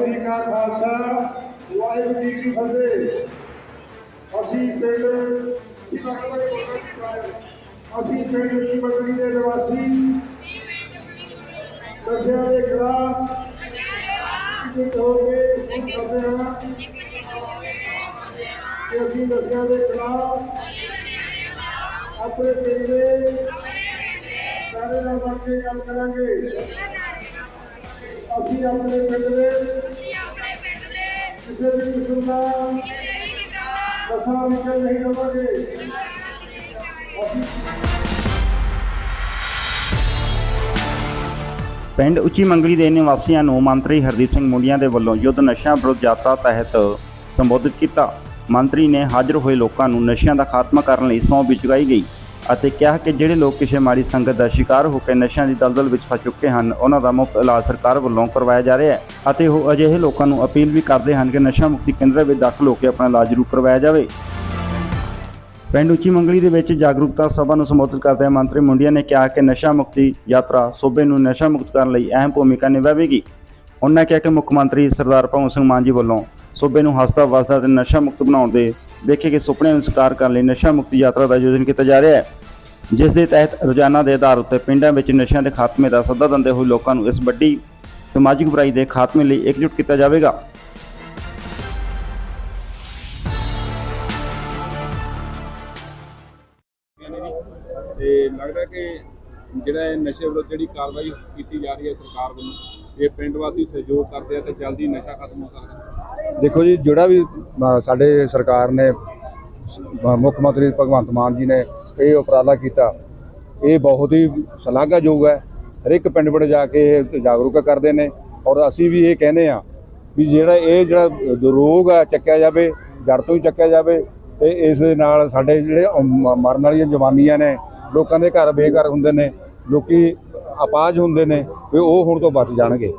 ਵਾਹਿਗੁਰੂ ਜੀ ਕਾ ਖਾਲਸਾ, ਵਾਹਿਗੁਰੂ ਜੀ ਕੀ ਫਤਿਹ। ਅਸੀਂ ਪਿੰਡ ਸਿਮਰਪੁਰ ਕੋਟਕ ਸਾਹਿਬ, ਅਸੀਂ ਪਿੰਡ ਦੀ ਮੰਤਰੀ ਦੇ ਨਿਵਾਸੀ। ਨਸ਼ਿਆਂ ਦੇ ਖਿਲਾਫ ਇਕਜੁੱਟ ਹੋ ਕੇ ਸ਼ੁਰੂ ਕਰਦੇ ਹਾਂ। ਕਿ ਅਸੀਂ ਨਸ਼ਿਆਂ ਦੇ ਖਿਲਾਫ ਆਪਣੇ ਪਿੰਡ ਦੇ ਕਾਰੇਦਾਰ ਬਣ ਕੇ ਕੰਮ ਕਰਾਂਗੇ। ਅਸੀਂ ਆਪਣੇ ਪਿੰਡ ਦੇ ਕਿਸੇ ਵੀ ਕਿਸਮ ਦਾ ਨਸ਼ਾ ਵਿਕਣ ਨਹੀਂ ਦੇਵਾਂਗੇ। ਅਸੀਂ ਪਿੰਡ ਉੱਚੀ ਮੰਗਲੀ ਦੇ ਨਿਵਾਸੀਆਂ ਨੂੰ ਮੰਤਰੀ ਹਰਦੀਪ ਸਿੰਘ ਮੁੰਡੀਆਂ ਦੇ ਵੱਲੋਂ ਯੁੱਧ ਨਸ਼ਿਆਂ ਵਿਰੁੱਧ ਯਾਤਰਾ ਤਹਿਤ ਸੰਬੋਧਿਤ ਕੀਤਾ। ਮੰਤਰੀ ਨੇ ਹਾਜ਼ਰ ਹੋਏ ਲੋਕਾਂ ਨੂੰ ਨਸ਼ਿਆਂ ਦਾ ਖਾਤਮਾ ਕਰਨ ਲਈ ਸਹੁੰ ਵੀ ਚੁਕਾਈ ਗਈ। ਅਤੇ ਕਿਹਾ ਕਿ ਜਿਹੜੇ ਲੋਕ ਕਿਸੇ ਮਾੜੀ ਸੰਗਤ ਦਾ ਸ਼ਿਕਾਰ ਹੋ ਕੇ ਨਸ਼ਿਆਂ ਦੀ ਦਲਦਲ ਵਿੱਚ ਫਸ ਚੁੱਕੇ ਹਨ, ਉਹਨਾਂ ਦਾ ਮੁਫਤ ਇਲਾਜ ਸਰਕਾਰ ਵੱਲੋਂ ਕਰਵਾਇਆ ਜਾ ਰਿਹਾ ਹੈ ਅਤੇ ਉਹ ਅਜਿਹੇ ਲੋਕਾਂ ਨੂੰ ਅਪੀਲ ਵੀ ਕਰਦੇ ਹਨ ਕਿ ਨਸ਼ਾ ਮੁਕਤੀ ਕੇਂਦਰ ਵਿੱਚ ਦਾਖਲ ਹੋ ਕੇ ਆਪਣਾ ਇਲਾਜ ਜ਼ਰੂਰ ਕਰਵਾਇਆ ਜਾਵੇ। ਪਿੰਡ ਉੱਚੀ ਮੰਗਲੀ ਦੇ ਵਿੱਚ ਜਾਗਰੂਕਤਾ ਸਭਾ ਨੂੰ ਸੰਬੋਧਿਤ ਕਰਦਿਆਂ ਮੰਤਰੀ ਮੁੰਡੀਆਂ ਨੇ ਕਿਹਾ ਕਿ ਨਸ਼ਾ ਮੁਕਤੀ ਯਾਤਰਾ ਸੂਬੇ ਨੂੰ ਨਸ਼ਾ ਮੁਕਤ ਕਰਨ ਲਈ ਅਹਿਮ ਭੂਮਿਕਾ ਨਿਭਾਵੇਗੀ। ਉਹਨਾਂ ਕਿਹਾ ਕਿ ਮੁੱਖ ਮੰਤਰੀ ਸਰਦਾਰ ਭਗਵੰਤ ਸਿੰਘ ਮਾਨ ਜੀ ਵੱਲੋਂ ਸੂਬੇ ਨੂੰ ਹਸਤਾ ਵਸਦਾ ਤੇ ਨਸ਼ਾ ਮੁਕਤ ਬਣਾਉਣ ਦੇ ਦੇਖੇ ਗਏ ਸੁਪਨੇ ਨੂੰ ਸਾਕਾਰ ਕਰਨ ਲਈ ਨਸ਼ਾ ਮੁਕਤੀ ਯਾਤਰਾ ਦਾ ਆਯੋਜਨ ਕੀਤਾ ਜਾ ਰਿਹਾ ਹੈ। ਜਿਸ ਦੇ ਤਹਿਤ ਰੋਜ਼ਾਨਾ ਦੇ ਆਧਾਰ ਉੱਤੇ ਪਿੰਡਾਂ ਵਿੱਚ ਨਸ਼ਿਆਂ ਦੇ ਖਾਤਮੇ ਦਾ ਸੱਦਾ ਦਿੰਦੇ ਹੋਏ ਲੋਕਾਂ ਨੂੰ ਇਸ ਵੱਡੀ ਸਮਾਜਿਕ ਬੁਰਾਈ ਦੇ ਖਾਤਮੇ ਲਈ ਇਕਜੁੱਟ ਕੀਤਾ ਜਾਵੇਗਾ। ਤੇ ਲੱਗਦਾ ਕਿ ਜਿਹੜਾ ਇਹ ਨਸ਼ੇ ਵਿਰੁੱਧ ਜਿਹੜੀ ਕਾਰਵਾਈ ਕੀਤੀ ਜਾ ਰਹੀ ਹੈ ਸਰਕਾਰ ਵੱਲੋਂ ਇਹ ਪਿੰਡ ਵਾਸੀ ਸਹਿਯੋਗ ਕਰਦੇ ਆ ਤੇ ਜਲਦੀ ਨਸ਼ਾ ਖਤਮ ਹੋ ਸਕਦਾ ਦੇਖੋ ਜੀ ਜਿਹੜਾ ਵੀ ਸਾਡੇ ਸਰਕਾਰ ਨੇ ਮੁੱਖ ਮੰਤਰੀ ਭਗਵੰਤ ਮਾਨ ਜੀ ਨੇ ਇਹ ਉਪਰਾਲਾ ਕੀਤਾ। ਇਹ ਬਹੁਤ ਹੀ ਸ਼ਲਾਘਾਯੋਗ ਹੈ। ਹਰ ਇੱਕ ਪਿੰਡ ਪਿੰਡ ਜਾ ਕੇ ਇਹ ਜਾਗਰੂਕ ਕਰਦੇ ਨੇ ਔਰ ਅਸੀਂ ਵੀ ਇਹ ਕਹਿੰਦੇ ਆ ਵੀ ਜਿਹੜਾ ਇਹ ਜਿਹੜਾ ਰੋਗ ਆ ਚੱਕਿਆ ਜਾਵੇ ਜੜ ਤੋਂ ਹੀ ਚੱਕਿਆ ਜਾਵੇ ਤੇ ਇਸ ਦੇ ਨਾਲ ਸਾਡੇ ਜਿਹੜੇ ਮਰਨ ਵਾਲੀਆਂ ਜਵਾਨੀਆਂ ਨੇ, ਲੋਕਾਂ ਦੇ ਘਰ ਬੇਘਰ ਹੁੰਦੇ ਨੇ, ਲੋਕੀ ਅਪਾਜ ਹੁੰਦੇ ਨੇ ਵੀ ਉਹ ਹੁਣ ਤੋਂ ਬਚ ਜਾਣਗੇ।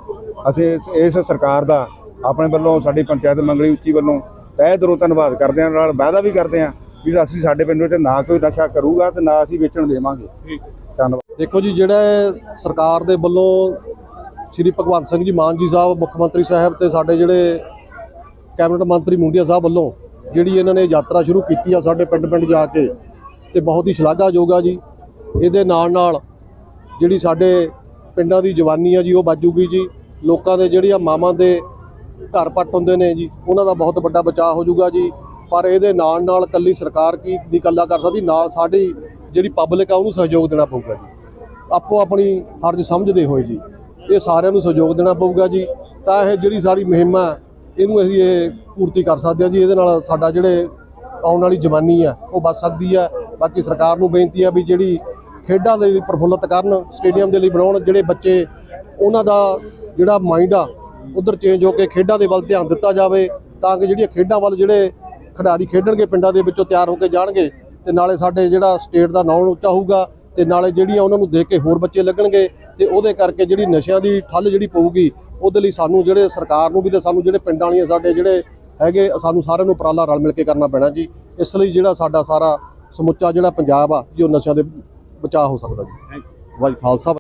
ਅਸੀਂ ਇਸ- ਇਸ ਸਰਕਾਰ ਦਾ ਆਪਣੇ ਵੱਲੋਂ ਸਾਡੀ ਪੰਚਾਇਤ ਮੰਗਲੀ ਉੱਚੀ ਵੱਲੋਂ ਤਹਿ ਦਿਲੋਂ ਧੰਨਵਾਦ ਕਰਦੇ ਹਾਂ, ਨਾਲ ਵਾਅਦਾ ਵੀ ਕਰਦੇ ਹਾਂ ਵੀ ਅਸੀਂ ਸਾਡੇ ਪਿੰਡ ਵਿੱਚ ਨਾ ਕੋਈ ਨਸ਼ਾ ਕਰੂਗਾ ਤੇ ਨਾ ਅਸੀਂ ਵੇਚਣ ਦੇਵਾਂਗੇ। ਠੀਕ। ਧੰਨਵਾਦ। ਦੇਖੋ ਜੀ ਜਿਹੜਾ ਸਰਕਾਰ ਦੇ ਵੱਲੋਂ ਸ਼੍ਰੀ ਭਗਵੰਤ ਸਿੰਘ ਜੀ ਮਾਨ ਜੀ ਸਾਹਿਬ ਮੁੱਖ ਮੰਤਰੀ ਸਾਹਿਬ ਤੇ ਸਾਡੇ ਜਿਹੜੇ ਕੈਬਨਿਟ ਮੰਤਰੀ ਮੁੰਡੀਆ ਸਾਹਿਬ ਵੱਲੋਂ ਜਿਹੜੀ ਇਹਨਾਂ ਨੇ ਯਾਤਰਾ ਸ਼ੁਰੂ ਕੀਤੀ ਆ ਸਾਡੇ ਪਿੰਡ ਪਿੰਡ ਜਾ ਕੇ ਤੇ ਬਹੁਤ ਹੀ ਸ਼ਲਾਘਾਯੋਗ ਆ ਜੀ। ਇਹਦੇ ਨਾਲ ਨਾਲ ਜਿਹੜੀ ਸਾਡੇ ਪਿੰਡਾਂ ਦੀ ਜਵਾਨੀ ਆ ਜੀ ਉਹ ਬਾਜੂਗੀ ਜੀ। ਲੋਕਾਂ ਦੇ ਜਿਹੜੀਆਂ ਮਾਵਾਂ ਦੇ ਘਰ ਪੱਟ ਹੁੰਦੇ ਨੇ ਜੀ ਉਹਨਾਂ ਦਾ ਬਹੁਤ ਵੱਡਾ ਬਚਾਅ ਹੋ ਜਾਊਗਾ ਜੀ। ਪਰ ਇਹਦੇ ਨਾਲ ਨਾਲ ਕੱਲੀ ਸਰਕਾਰ ਕੀ ਦੀ ਕੱਲਾ ਕਰ ਸਕਦੀ? ਨਾਲ ਸਾਡੀ ਜਿਹੜੀ ਪਬਲਿਕ ਆ, ਉਹਨੂੰ ਸਹਿਯੋਗ ਦੇਣਾ ਪਊਗਾ ਜੀ। ਆਪੋ ਆਪਣੀ ਫਰਜ਼ ਸਮਝਦੇ ਹੋਏ ਜੀ। ਇਹ ਸਾਰਿਆਂ ਨੂੰ ਸਹਿਯੋਗ ਦੇਣਾ ਪਊਗਾ ਜੀ। ਤਾਂ ਇਹ ਜਿਹੜੀ ਸਾਡੀ ਮੁਹਿੰਮ ਹੈ ਇਹਨੂੰ ਅਸੀਂ ਇਹ ਪੂਰਤੀ ਕਰ ਸਕਦੇ ਹਾਂ ਜੀ। ਇਹਦੇ ਨਾਲ ਸਾਡਾ ਜਿਹੜੇ ਆਉਣ ਵਾਲੀ ਜਵਾਨੀ ਆ, ਉਹ ਬਚ ਸਕਦੀ ਆ। ਬਾਕੀ ਸਰਕਾਰ ਨੂੰ ਬੇਨਤੀ ਆ ਵੀ ਜਿਹੜੀ ਖੇਡਾਂ ਦੇ ਲਈ ਪ੍ਰਫੁੱਲਤ ਕਰਨ, ਸਟੇਡੀਅਮ ਦੇ ਲਈ ਬਣਾਉਣ, ਜਿਹੜੇ ਬੱਚੇ, ਉਹਨਾਂ ਦਾ ਜਿਹੜਾ ਮਾਈਂਡ ਆ, ਉਧਰ ਚੇਂਜ ਹੋ ਕੇ ਖੇਡਾਂ ਦੇ ਵੱਲ ਧਿਆਨ ਦਿੱਤਾ ਜਾਵੇ, ਤਾਂ ਕਿ ਜਿਹੜੀਆਂ ਖੇਡਾਂ ਵੱਲ ਜਿਹੜੇ ਖਿਡਾਰੀ ਖੇਡਣਗੇ ਪਿੰਡਾਂ ਦੇ ਵਿੱਚੋਂ ਤਿਆਰ ਹੋ ਕੇ ਜਾਣਗੇ ਤੇ ਨਾਲੇ ਸਾਡੇ ਜਿਹੜਾ ਸਟੇਟ ਦਾ ਨਾਮ ਉੱਚਾ ਹੋਊਗਾ ਤੇ ਨਾਲੇ ਜਿਹੜੀਆਂ ਉਹਨਾਂ ਨੂੰ ਦੇਖ ਕੇ ਹੋਰ ਬੱਚੇ ਲੱਗਣਗੇ ਤੇ ਉਹਦੇ ਕਰਕੇ ਜਿਹੜੀ ਨਸ਼ਿਆਂ ਦੀ ਠੱਲ ਜਿਹੜੀ ਪਊਗੀ ਉਹਦੇ ਲਈ ਸਾਨੂੰ ਜਿਹੜੇ ਸਰਕਾਰ ਨੂੰ ਵੀ ਤੇ ਸਾਨੂੰ ਜਿਹੜੇ ਪਿੰਡਾਂ ਵਾਲੀਆਂ ਸਾਡੇ ਜਿਹੜੇ ਹੈਗੇ ਸਾਨੂੰ ਸਾਰਿਆਂ ਨੂੰ ਉਪਰਾਲਾ ਰਲ ਮਿਲ ਕੇ ਕਰਨਾ ਪੈਣਾ ਜੀ। ਇਸ ਲਈ ਜਿਹੜਾ ਸਾਡਾ ਸਾਰਾ ਸਮੁੱਚਾ ਜਿਹੜਾ ਪੰਜਾਬ ਆ ਜੀ ਉਹ ਨਸ਼ਿਆਂ ਦੇ ਬਚਾਅ ਹੋ ਸਕਦਾ ਜੀ। ਵਾਹਿਗੁਰੂ ਖਾਲਸਾ